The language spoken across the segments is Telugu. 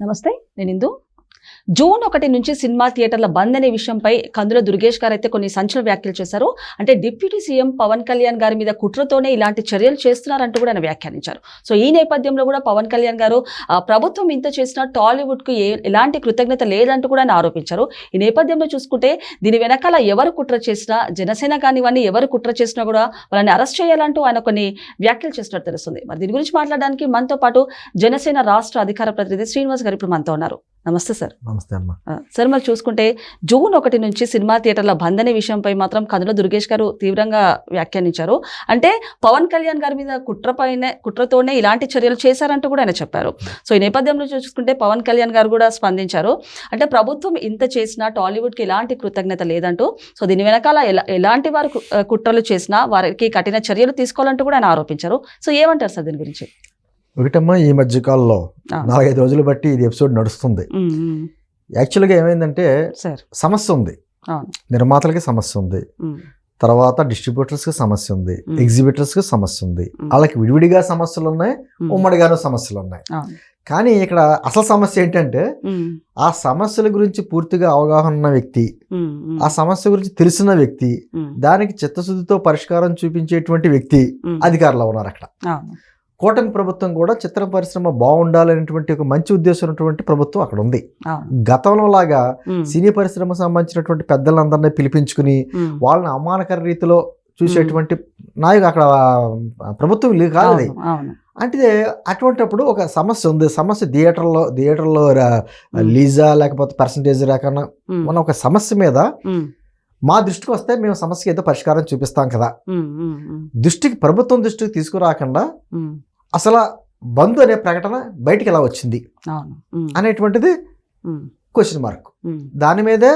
నమస్తే నేను ఇందు జూన్ ఒకటి నుంచి సినిమా థియేటర్ల బంద్ అనే విషయంపై కందుల దుర్గేష్ గారు అయితే కొన్ని సంచలన వ్యాఖ్యలు చేశారు. అంటే డిప్యూటీ సీఎం పవన్ కళ్యాణ్ గారి మీద కుట్రతోనే ఇలాంటి చర్యలు చేస్తున్నారంటూ కూడా ఆయన వ్యాఖ్యానించారు. సో ఈ నేపథ్యంలో కూడా పవన్ కళ్యాణ్ గారు ఆ, ప్రభుత్వం ఇంత చేసినా టాలీవుడ్కు ఏ ఎలాంటి కృతజ్ఞత లేదంటూ కూడా ఆయన ఆరోపించారు. ఈ నేపథ్యంలో చూసుకుంటే దీని వెనకాల ఎవరు కుట్ర చేసినా జనసేన కానివ్వండి ఎవరు కుట్ర చేసినా కూడా వాళ్ళని అరెస్ట్ చేయాలంటూ ఆయన కొన్ని వ్యాఖ్యలు చేసినట్టు తెలుస్తుంది. మరి దీని గురించి మాట్లాడడానికి మనతో పాటు జనసేన రాష్ట్ర అధికార ప్రతినిధి శ్రీనివాస్ గారు ఇప్పుడు మనతో ఉన్నారు. నమస్తే సార్. నమస్తే అమ్మా. సార్ మరి చూసుకుంటే జూన్ ఒకటి నుంచి సినిమా థియేటర్ల బంద్ అనే విషయంపై మాత్రం కందుల దుర్గేష్ గారు తీవ్రంగా వ్యాఖ్యానించారు. అంటే పవన్ కళ్యాణ్ గారి మీద కుట్రపైన కుట్రతోనే ఇలాంటి చర్యలు చేశారంటూ కూడా ఆయన చెప్పారు. సో ఈ నేపథ్యంలో చూసుకుంటే పవన్ కళ్యాణ్ గారు కూడా స్పందించారు. అంటే ప్రభుత్వం ఇంత చేసినా టాలీవుడ్కి ఎలాంటి కృతజ్ఞత లేదంటూ సో దీని వెనకాల ఎలా ఎలాంటి వారు కుట్రలు చేసినా వారికి కఠిన చర్యలు తీసుకోవాలంటూ కూడా ఆయన ఆరోపించారు. సో ఏమంటారు సార్ దీని గురించి? ఒకటమ్మా ఈ మధ్య కాలంలో. నాలుగైదు రోజులు బట్టి ఇది ఎపిసోడ్ నడుస్తుంది. యాక్చువల్గా ఏమైందంటే సమస్య ఉంది. నిర్మాతలకి సమస్య ఉంది. తర్వాత డిస్ట్రిబ్యూటర్స్కి సమస్య ఉంది. ఎగ్జిబిటర్స్కి సమస్య ఉంది. వాళ్ళకి విడివిడిగా సమస్యలు ఉన్నాయి ఉమ్, ఉమ్మడిగాను సమస్యలు ఉన్నాయి కానీ ఇక్కడ అసలు సమస్య ఏంటంటే ఆ సమస్యల గురించి పూర్తిగా అవగాహన ఉన్న వ్యక్తి ఆ సమస్య గురించి తెలిసిన వ్యక్తి దానికి చిత్తశుద్ధితో పరిష్కారం చూపించేటువంటి వ్యక్తి అధికారులు ఉన్నారు అక్కడ. కూటమి ప్రభుత్వం కూడా చిత్ర పరిశ్రమ బాగుండాలనేటువంటి ఒక మంచి ఉద్దేశం ఉన్నటువంటి ప్రభుత్వం అక్కడ ఉంది. గతంలో లాగా సినీ పరిశ్రమకు సంబంధించినటువంటి పెద్దలందరినీ పిలిపించుకుని వాళ్ళని అవమానకర రీతిలో చూసేటువంటి నాయకు అక్కడ ప్రభుత్వం లేదు కాదు అంటే అటువంటిప్పుడు ఒక సమస్య ఉంది. సమస్య థియేటర్లో థియేటర్లో లీజా లేకపోతే పర్సంటేజ్ రాకన్నా మన ఒక సమస్య మీద మా దృష్టికి వస్తే మేము సమస్యకి ఏదో పరిష్కారం చూపిస్తాం కదా. దృష్టికి ప్రభుత్వం దృష్టికి తీసుకురాకుండా అసలు బంద్ అనే ప్రకటన బయటికి ఎలా వచ్చింది? అనేటువంటిది క్వశ్చన్ మార్క్ దాని మీదే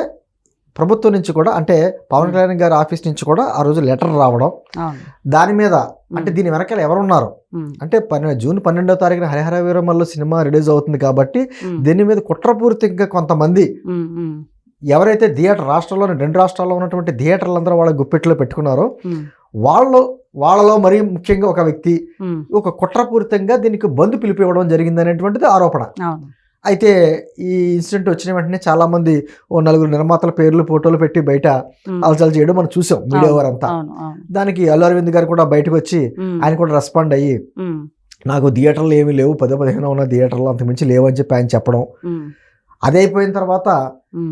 ప్రభుత్వం నుంచి కూడా అంటే పవన్. కళ్యాణ్ గారి ఆఫీస్ నుంచి కూడా ఆ రోజు లెటర్ రావడం దాని మీద అంటే దీని వెనకాల ఎవరున్నారు అంటే జూన్ పన్నెండో తారీఖున హరిహర వీరమల్లు సినిమా రిలీజ్ అవుతుంది కాబట్టి దీని మీద కుట్రపూరితంగా కొంతమంది ఎవరైతే థియేటర్ రాష్ట్రంలోని రెండు రాష్ట్రాల్లో ఉన్నటువంటి థియేటర్లందరూ వాళ్ళ గుప్పెట్లో పెట్టుకున్నారో వాళ్ళు వాళ్ళలో మరీ ముఖ్యంగా ఒక వ్యక్తి ఒక కుట్రపూరితంగా దీనికి బంధు పిలిపివ్వడం జరిగింది అనేటువంటిది ఆరోపణ అయితే ఈ ఇన్సిడెంట్ వచ్చిన వెంటనే చాలా మంది ఓ నలుగురు నిర్మాతల పేర్లు ఫోటోలు పెట్టి బయట అలచల్ చేయడం మనం చూసాం మీడియా వారంతా. దానికి అల్లు అరవింద్ గారు కూడా బయటకు వచ్చి ఆయన కూడా రెస్పాండ్ అయ్యి నాకు థియేటర్లు ఏమీ లేవు పదో పదిహేను ఉన్న థియేటర్లు అంతకుమించి లేవు అని చెప్పి ఆయన చెప్పడం. అదే అయిపోయిన తర్వాత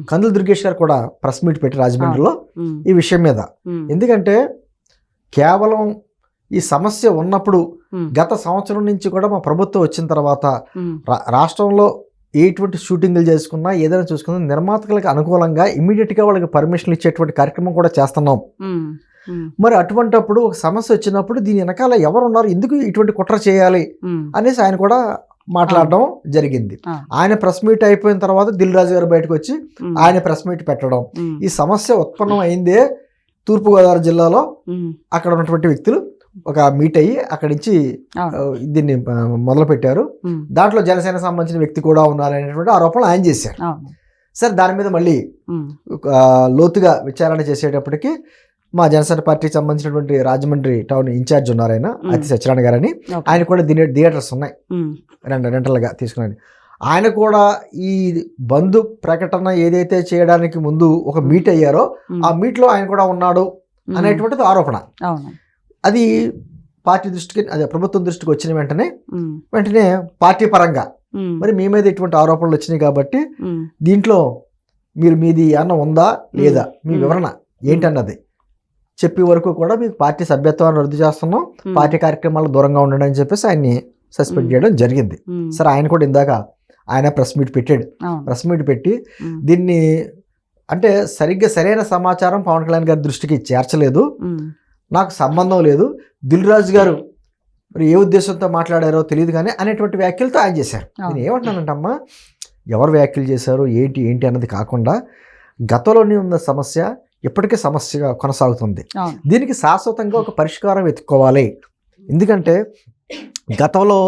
కందుల దుర్గేష్ గారు కూడా ప్రెస్ మీట్ పెట్టి రాజమండ్రిలో ఈ విషయం మీద. ఎందుకంటే కేవలం ఈ సమస్య ఉన్నప్పుడు గత సంవత్సరం నుంచి కూడా మా ప్రభుత్వం వచ్చిన తర్వాత రాష్ట్రంలో ఎటువంటి షూటింగ్లు చేసుకున్నా ఏదైనా చూసుకున్నా నిర్మాతలకు అనుకూలంగా ఇమీడియట్గా వాళ్ళకి పర్మిషన్లు ఇచ్చేటువంటి కార్యక్రమం కూడా చేస్తున్నాం. మరి అటువంటప్పుడు ఒక సమస్య వచ్చినప్పుడు దీని వెనకాల ఎవరు ఉన్నారు ఎందుకు ఇటువంటి కుట్ర చేయాలి అనేసి ఆయన కూడా మాట్లాడడం జరిగింది. ఆయన ప్రెస్ మీట్ అయిపోయిన తర్వాత దిల్ రాజు గారు బయటకు వచ్చి ఆయన ప్రెస్ మీట్ పెట్టడం. ఈ సమస్య ఉత్పన్నం అయిందే తూర్పుగోదావరి జిల్లాలో అక్కడ ఉన్నటువంటి వ్యక్తులు ఒక మీట్ అయ్యి అక్కడి నుంచి దీన్ని మొదలు పెట్టారు దాంట్లో జనసేన సంబంధించిన వ్యక్తి కూడా ఉన్నారనేటువంటి ఆరోపణలు ఆయన చేశారు. సరే దాని మీద మళ్ళీ లోతుగా విచారణ చేసేటప్పటికి మా జనసేన పార్టీకి సంబంధించినటువంటి రాజమండ్రి టౌన్ ఇన్ఛార్జ్ ఉన్నారు ఆయన. అతి సత్యనారాయణ గారని. ఆయన కూడా దీని థియేటర్స్ ఉన్నాయి. రెండు రెంటల్గా తీసుకున్నాను ఆయన కూడా ఈ బంధు ప్రకటన ఏదైతే చేయడానికి ముందు ఒక మీట్ అయ్యారో ఆ మీట్లో ఆయన కూడా ఉన్నాడు అనేటువంటిది ఆరోపణ. అది పార్టీ దృష్టికి అదే ప్రభుత్వం దృష్టికి వచ్చిన వెంటనే వెంటనే పార్టీ పరంగా మరి మీ మీద ఇటువంటి ఆరోపణలు వచ్చినాయి కాబట్టి దీంట్లో మీరు మీది అన్న ఉందా లేదా మీ. వివరణ ఏంటన్నది చెప్పే వరకు కూడా మీకు పార్టీ సభ్యత్వాన్ని రద్దు చేస్తున్నాం పార్టీ కార్యక్రమాలకు దూరంగా ఉండండి అని చెప్పేసి ఆయన్ని సస్పెండ్. చేయడం జరిగింది. సరే ఆయన కూడా ఇందాక ఆయన ప్రెస్ మీట్ పెట్టాడు. ప్రెస్ మీట్ పెట్టి దీన్ని అంటే సరిగ్గా సరైన సమాచారం పవన్ కళ్యాణ్ గారి దృష్టికి చేర్చలేదు. నాకు సంబంధం లేదు. దిల్ రాజు గారు మరి ఏ ఉద్దేశంతో మాట్లాడారో తెలియదు కానీ అనేటువంటి వ్యాఖ్యలతో ఆయన చేశారు. నేను ఏమంటున్నానంటమ్మా ఎవరు వ్యాఖ్యలు చేశారు ఏంటి ఏంటి అన్నది కాకుండా గతంలోనే ఉన్న సమస్య ఇప్పటికే సమస్యగా కొనసాగుతుంది. దీనికి శాశ్వతంగా ఒక పరిష్కారం వెతుక్కోవాలి. ఎందుకంటే గతంలో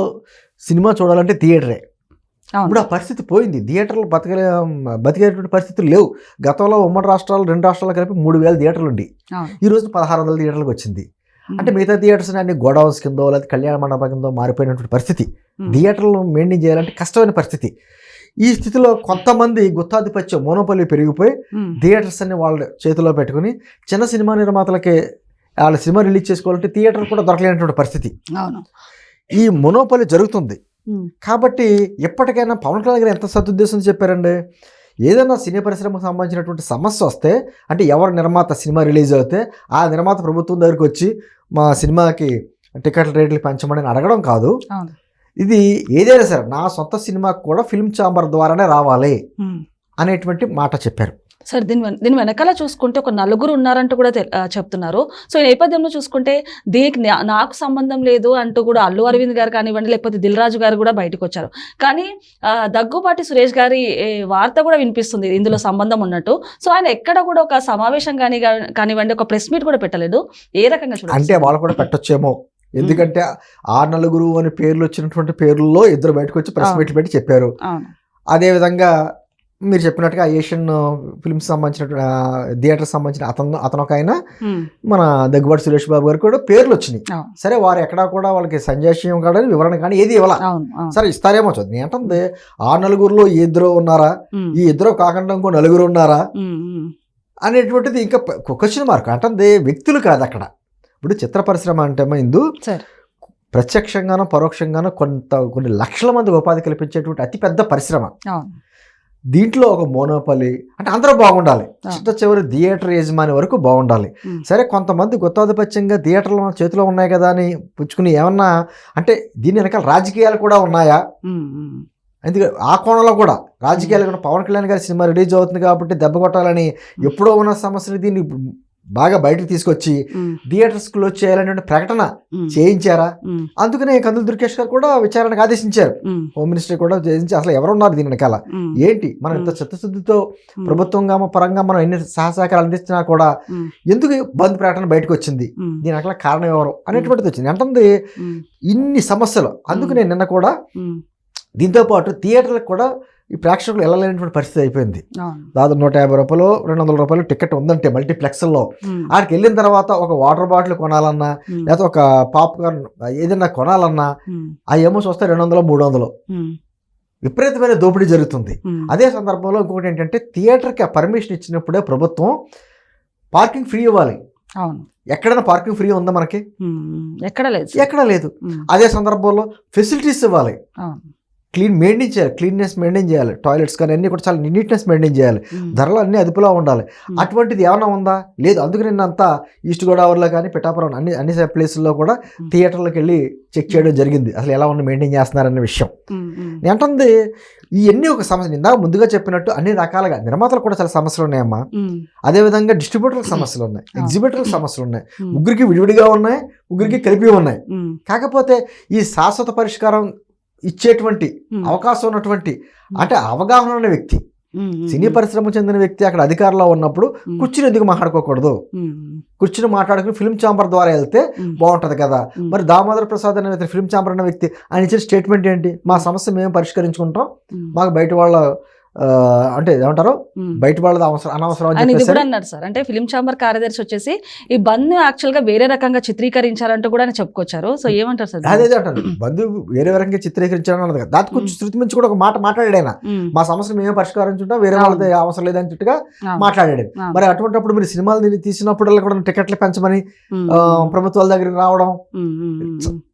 సినిమా చూడాలంటే థియేటరే. ఇప్పుడు ఆ పరిస్థితి పోయింది. థియేటర్లు బతకలే బతికేటువంటి పరిస్థితులు లేవు. గతంలో ఉమ్మడి రాష్ట్రాలు రెండు రాష్ట్రాలు కలిపి మూడు వేల థియేటర్లు ఉండి ఈ రోజు పదహారు వందల థియేటర్లకు వచ్చింది. అంటే మిగతా థియేటర్స్ అన్ని గోడౌన్స్ కిందో లేదా కళ్యాణ మండపం కిందో మారిపోయినటువంటి పరిస్థితి. థియేటర్లు మెయింటైన్ చేయాలంటే కష్టమైన పరిస్థితి. ఈ స్థితిలో కొంతమంది గుత్తాధిపత్యం మోనోపల్లి పెరిగిపోయి థియేటర్స్ అన్ని వాళ్ళ చేతిలో పెట్టుకుని చిన్న సినిమా నిర్మాతలకి వాళ్ళ సినిమా రిలీజ్ చేసుకోవాలంటే థియేటర్ కూడా దొరకలేనటువంటి పరిస్థితి. అవును. ఈ మొనోపలి జరుగుతుంది. కాబట్టి ఎప్పటికైనా పవన్ కళ్యాణ్ గారు ఎంత సదుద్దేశం చెప్పారండి? ఏదైనా సినీ పరిశ్రమకు సంబంధించినటువంటి సమస్య వస్తే అంటే ఎవరు నిర్మాత సినిమా రిలీజ్ అవుతే ఆ నిర్మాత ప్రభుత్వం దగ్గరికి వచ్చి మా సినిమాకి టికెట్ల రేట్లు పెంచమని అడగడం కాదు. ఇది ఏదైనా సరే నా సొంత సినిమాకు కూడా ఫిల్మ్ ఛాంబర్ ద్వారానే రావాలి. అనేటువంటి మాట చెప్పారు. సార్ దీని దీని వెనకాల చూసుకుంటే ఒక నలుగురు ఉన్నారంటూ కూడా చెప్తున్నారు. సో ఈ నేపథ్యంలో చూసుకుంటే దీనికి నాకు సంబంధం లేదు అంటూ కూడా అల్లు అరవింద్ గారు కానివ్వండి లేకపోతే దిల్ రాజు గారు కూడా బయటకు వచ్చారు కానీ ఆ, దగ్గుబాటి సురేష్ గారి వార్త కూడా వినిపిస్తుంది ఇందులో సంబంధం ఉన్నట్టు. సో ఆయన ఎక్కడ కూడా ఒక సమావేశం కానీ కానివ్వండి ఒక ప్రెస్ మీట్ కూడా పెట్టలేదు. ఏ రకంగా చూడాలి అంటే వాళ్ళు కూడా పెట్టొచ్చేమో. ఎందుకంటే ఆ నలుగురు అనే పేర్లు వచ్చినటువంటి పేర్లలో ఇద్దరు బయటకు వచ్చి ప్రెస్. మీట్లు పెట్టి చెప్పారు. అదేవిధంగా మీరు చెప్పినట్టుగా ఏషియన్ ఫిల్మ్స్ సంబంధించిన థియేటర్ సంబంధించిన అతను అతను ఒక ఆయన మన దగ్గుబాటి సురేష్ బాబు గారు కూడా పేర్లు వచ్చినాయి సరే వారు ఎక్కడా కూడా వాళ్ళకి సంజాషయం కానీ వివరణ కానీ ఏది ఇవ్వాల. సరే ఇస్తారేమో చూద్దాం. ఏంటంటే ఆ నలుగురులో ఈ ఇద్దరు ఉన్నారా? ఈ ఇద్దరు కాకుండా ఇంకో నలుగురు ఉన్నారా? అనేటువంటిది ఇంకా క్వశ్చన్ మార్క్. అంటే వ్యక్తులు కాదు అక్కడ. ఇప్పుడు చిత్ర పరిశ్రమ అంటే ఇందు ప్రత్యక్షంగానో పరోక్షంగానో కొంత కొన్ని లక్షల మంది ఉపాధి కల్పించేటువంటి అతిపెద్ద పరిశ్రమ. దీంట్లో ఒక మోనోపలి అంటే అందరూ బాగుండాలి. చిట్ట చివరి థియేటర్ యజమాని వరకు బాగుండాలి. సరే కొంతమంది గుత్తాధిపత్యంగా థియేటర్లు మన చేతిలో ఉన్నాయి కదా అని పుచ్చుకుని ఏమన్నా అంటే దీని వెనకాల రాజకీయాలు కూడా ఉన్నాయా? ఎందుకంటే ఆ కోణంలో కూడా రాజకీయాలు కూడా పవన్ కళ్యాణ్ గారి సినిమా రిలీజ్ అవుతుంది కాబట్టి దెబ్బ కొట్టాలని ఎప్పుడో ఉన్న సమస్యని దీన్ని బాగా బయటకు తీసుకొచ్చి థియేటర్స్ క్లోజ్ చేయాలనే ప్రకటన చేయించారా? అందుకనే కందులు దుర్గేష్ గారు కూడా విచారణకు ఆదేశించారు. హోమ్ మినిస్టర్ కూడా చేయించి అసలు ఎవరున్నారు దీని వెనకాల? ఏంటి? మనం ఇంత చిత్తశుద్ధితో ప్రభుత్వంగా పరంగా మనం ఎన్ని సహసహకారాలు అందించినా కూడా ఎందుకు బంద్ ప్రకటన బయటకు వచ్చింది? దీని అసలు కారణం ఎవరు అనేటువంటిది వచ్చింది. అంటే ఉమ్, ఇన్ని సమస్యలు? అందుకు నేను నిన్న కూడా దీంతో పాటు థియేటర్లకు కూడా ఈ ప్రేక్షకులు వెళ్ళలేనటువంటి పరిస్థితి అయిపోయింది. దాదాపు నూట యాభై రూపాయలు రెండు వందల రూపాయలు టికెట్ ఉందంటే మల్టీప్లెక్స్లో. ఆడికి వెళ్ళిన తర్వాత ఒక వాటర్ బాటిల్ కొనాలన్నా లేకపోతే ఒక పాప్కార్న్ ఏదైనా కొనాలన్నా ఆ ఏమో చూస్తే రెండు వందలు మూడు వందలు. విపరీతమైన దోపిడీ జరుగుతుంది. అదే సందర్భంలో ఇంకొకటి ఏంటంటే థియేటర్కి ఆ పర్మిషన్ ఇచ్చినప్పుడే ప్రభుత్వం పార్కింగ్ ఫ్రీ ఇవ్వాలి. అవును. ఎక్కడైనా పార్కింగ్ ఫ్రీ ఉందా మనకి? ఎక్కడ లేదు. ఎక్కడ లేదు. అదే సందర్భంలో ఫెసిలిటీస్ ఇవ్వాలి. క్లీన్ మెయింటైన్ చేయాలి. క్లీన్నెస్ మెయింటైన్ చేయాలి. టాయిలెట్స్ కానీ అన్ని కూడా చాలా నీట్నెస్ మెయింటైన్ చేయాలి. ధరలు అన్ని అదుపులో ఉండాలి. అటువంటిది ఏమైనా ఉందా? లేదు అందుకు నిన్న అంతా ఈస్ట్ గోదావరిలో కానీ పిఠాపురం అన్ని అన్ని ప్లేసుల్లో కూడా. థియేటర్లకు వెళ్ళి చెక్ చేయడం జరిగింది. అసలు ఎలా ఉన్న మెయింటైన్ చేస్తున్నారనే విషయం. నేను అంటుంది ఇవన్నీ ఒక సమస్య. ఇందాక ముందుగా చెప్పినట్టు అన్ని రకాలుగా నిర్మాతలు కూడా చాలా సమస్యలు ఉన్నాయమ్మా. అదేవిధంగా డిస్ట్రిబ్యూటర్లకు సమస్యలు ఉన్నాయి. ఆ. ఎగ్జిబిటర్లకు సమస్యలు ఉన్నాయి. ముగ్గురికి విడివిడిగా ఉన్నాయి ముగ్గురికి కలిపి ఉన్నాయి. కాకపోతే ఈ శాశ్వత పరిష్కారం ఇచ్చేటువంటి అవకాశం ఉన్నటువంటి అంటే అవగాహన ఉన్న వ్యక్తి. సినీ పరిశ్రమ చెందిన వ్యక్తి అక్కడ అధికారంలో ఉన్నప్పుడు కూర్చుని ఎందుకు మాట్లాడుకోకూడదు? కూర్చుని మాట్లాడుకుని ఫిల్మ్ ఛాంబర్ ద్వారా వెళ్తే బాగుంటది కదా. మరి దామోదర్ ప్రసాద్ అనే వ్యక్తి ఫిల్మ్ ఛాంబర్ అనే వ్యక్తి ఆయన ఇచ్చిన స్టేట్మెంట్ ఏంటి? మా సమస్య మేము పరిష్కరించుకుంటాం. మాకు బయట వాళ్ళ అంటే ఏమంటారు. బయట వాళ్ళది అవసరం అనవసరం ఇది కూడా అన్నారు సార్. అంటే ఫిలిం ఛాంబర్ కార్యదర్శి వచ్చేసి ఈ బంద్ యాక్చువల్గా వేరే రకంగా చిత్రీకరించారంటూ కూడా ఆయన చెప్పుకొచ్చారు. సో ఏమంటారు సార్ అదే అంటారు. బంధువు వేరే వరంగా చిత్రీకరించాలని అన్నది కదా. దానికి కొంచెం శృతి మించి కూడా ఒక మాట మాట్లాడాడు ఆయన. మా సమస్య మేమే పరిష్కరించుంటాం వేరే. వాళ్ళది అవసరం లేదన్నట్టుగా అవును, మాట్లాడాడు మరి అటువంటిప్పుడు మీరు సినిమాలు తీసినప్పుడల్లా కూడా టికెట్లు పెంచమని ప్రభుత్వాల దగ్గరికి రావడం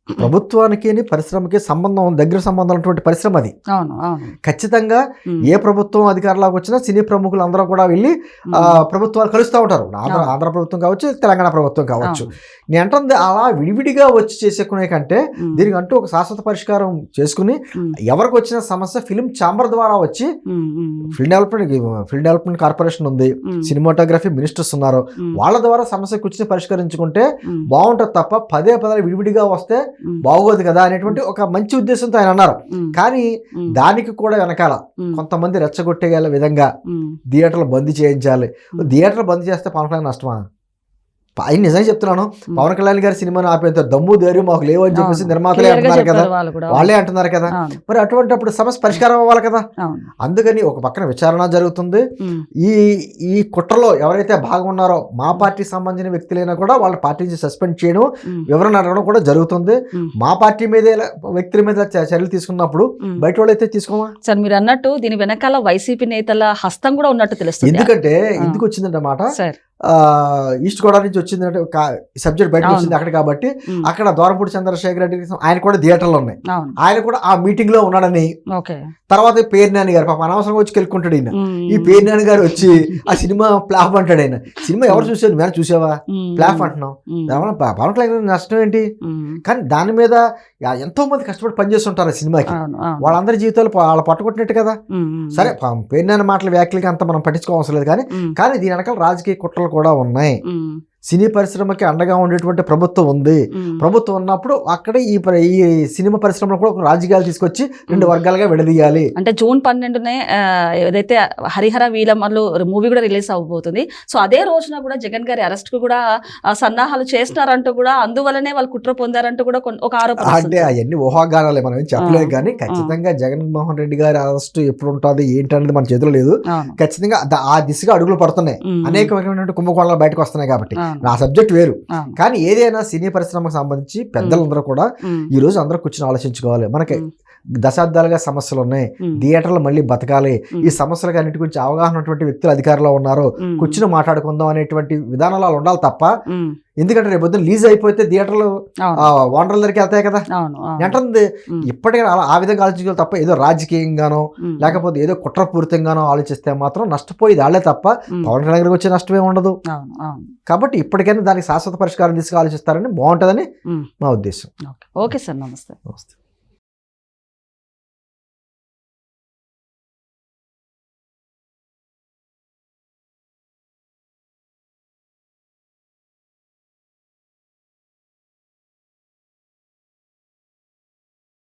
ప్రభుత్వానికి పరిశ్రమకి సంబంధం దగ్గర సంబంధం ఉన్నటువంటి పరిశ్రమ అది. ఖచ్చితంగా ఏ ప్రభుత్వం అధికారంలోకి వచ్చినా సినీ ప్రముఖులు అందరూ కూడా వెళ్ళి ప్రభుత్వాలు కలుస్తూ ఉంటారు. ఆంధ్ర ప్రభుత్వం కావచ్చు తెలంగాణ ప్రభుత్వం కావచ్చు. నేను అంటుంది అలా విడివిడిగా వచ్చి చేసుకునే కంటే దీనికి అంటూ ఒక శాశ్వత పరిష్కారం చేసుకుని ఎవరికి వచ్చిన సమస్య ఫిలిం ఛాంబర్ ద్వారా వచ్చి film development film development corporation ఉంది. సినిమాటోగ్రఫీ మినిస్టర్స్ ఉన్నారు. వాళ్ళ ద్వారా సమస్య కూర్చుని పరిష్కరించుకుంటే బాగుంటుంది తప్ప పదే పదే విడివిడిగా వస్తే బాగోదు కదా అనేటువంటి ఒక మంచి ఉద్దేశంతో ఆయన అన్నారు. కానీ దానికి కూడా వెనకాల కొంతమంది రెచ్చగొట్టేగల విధంగా థియేటర్లు బంద్ చేయించాలి. థియేటర్లు బంద్ చేస్తే పవన్ కళ్యాణ్ నష్టమా? ఆయన నిజంగా చెప్తున్నాను పవన్ కళ్యాణ్ గారి సినిమాను ఆపేంత దమ్ము ధైర్యం మాకు లేవు అని చెప్పేసి. నిర్మాతలే అంటున్నారు కదా. వాళ్ళు వాళ్ళే అంటున్నారు కదా. మరి అటువంటి అప్పుడు సమస్య పరిష్కారం అవ్వాలి కదా. అందుకని ఒక పక్కన విచారణ జరుగుతుంది. ఈ ఈ కుట్రలో ఎవరైతే భాగం ఉన్నారో మా పార్టీకి సంబంధించిన వ్యక్తులైనా కూడా వాళ్ళ పార్టీ నుంచి సస్పెండ్ చేయడం వివరణ అడగడం కూడా జరుగుతుంది. మా పార్టీ మీదే వ్యక్తుల మీద చర్యలు తీసుకున్నప్పుడు. బయట వాళ్ళైతే తీసుకోమా? సార్ మీరు అన్నట్టు దీని వెనకాల వైసీపీ నేతల హస్తం కూడా ఉన్నట్టు తెలుస్తుంది. ఎందుకంటే. ఎందుకు వచ్చిందంటే మాట ఈస్ట్ గోదావరి నుంచి వచ్చిందంటే సబ్జెక్ట్ బయటకు అవును. వచ్చింది అక్కడ కాబట్టి అక్కడ దోరంపూడి చంద్రశేఖర్ రెడ్డి ఆయన కూడా థియేటర్లో ఉన్నాయి. ఆయన కూడా ఆ మీటింగ్లో ఉన్నాడని. తర్వాత పేరు నాని గారు పాప అనవసరంగా వచ్చి కెలుక్కుంటాడు ఈయన. ఈ పేరు నాని గారు వచ్చి ఆ సినిమా ప్లాఫ్ అంటాడు ఆయన. సినిమా ఎవరు చూసారు మేము చూసావా ప్లాఫ్ అంటున్నాం ప- పవన్ నష్టం ఏంటి? కానీ దాని మీద ఎంతో మంది కష్టపడి పనిచేస్తుంటారు ఆ సినిమాకి. వాళ్ళందరి జీవితాలు వాళ్ళ పట్టుకొట్టినట్టు కదా. సరే పేరు నాని మాటల వ్యాఖ్యలకి అంత మనం పట్టించుకోవసరం లేదు కానీ కానీ దీని వెనకాల రాజకీయ కుట్రలు కూడా ఉన్నాయి. సినీ పరిశ్రమకి అండగా ఉండేటువంటి ప్రభుత్వం ఉంది. ప్రభుత్వం ఉన్నప్పుడు అక్కడ ఈ ఈ సినిమా పరిశ్రమలో కూడా ఒక రాజకీయాలు తీసుకొచ్చి రెండు. వర్గాలుగా విడదీయాలి. అంటే జూన్ పన్నెండునే ఏదైతే హరిహర వీలమల్లు మూవీ కూడా రిలీజ్ అవబోతుంది సో అదే రోజున కూడా జగన్ గారి అరెస్ట్కు కూడా సన్నాహాలు చేస్తున్నారంటూ కూడా అందువల్లనే వాళ్ళు కుట్ర పొందారంటూ కూడా ఒక ఆరోపణ అంటే. అవన్నీ ఊహాగానాలే మనం ఏం చెప్పలేదు కానీ. ఖచ్చితంగా జగన్మోహన్ రెడ్డి గారి అరెస్ట్ ఎప్పుడు ఉంటుంది ఏంటి అనేది మన చేతిలో లేదు. ఖచ్చితంగా ఆ దిశగా అడుగులు పడుతున్నాయి. ఉమ్, అనేకమైనటువంటి కుంభకోణాలు బయటకు వస్తున్నాయి కాబట్టి. నా సబ్జెక్ట్ వేరు. కానీ ఏదైనా సినీ పరిశ్రమకు సంబంధించి పెద్దలందరూ కూడా ఈ రోజు అందరూ కూర్చొని ఆలోచించుకోవాలి. మనకి దశాబ్దాలుగా సమస్యలు ఉన్నాయి. థియేటర్లు మళ్ళీ బతకాలి. ఈ సమస్యలకు అన్నిటి గురించి అవగాహన ఉన్నటువంటి వ్యక్తులు అధికారంలో ఉన్నారు కూర్చుని మాట్లాడుకుందాం అనేటువంటి విధానాలు ఉండాలి తప్ప ఎందుకంటే రేపు పొద్దున్న లీజ్ అయిపోతే థియేటర్లు ఓనర్ల దగ్గరికి వెళ్తాయి కదా. ఉమ్, ఇప్పటికైనా అలా ఆ విధంగా ఆలోచించాలి తప్ప ఏదో రాజకీయంగానో లేకపోతే ఏదో కుట్రపూరితంగానో ఆలోచిస్తే మాత్రం నష్టపోయేది వాళ్ళే తప్ప పవన్ కళ్యాణ్ గారికి వచ్చే నష్టమే ఉండదు. కాబట్టి ఇప్పటికైనా దానికి శాశ్వత పరిష్కారం తీసుకు ఆలోచిస్తారని బాగుంటుందని మా ఉద్దేశం. ఓకే. ఓకే సార్ నమస్తే. నమస్తే.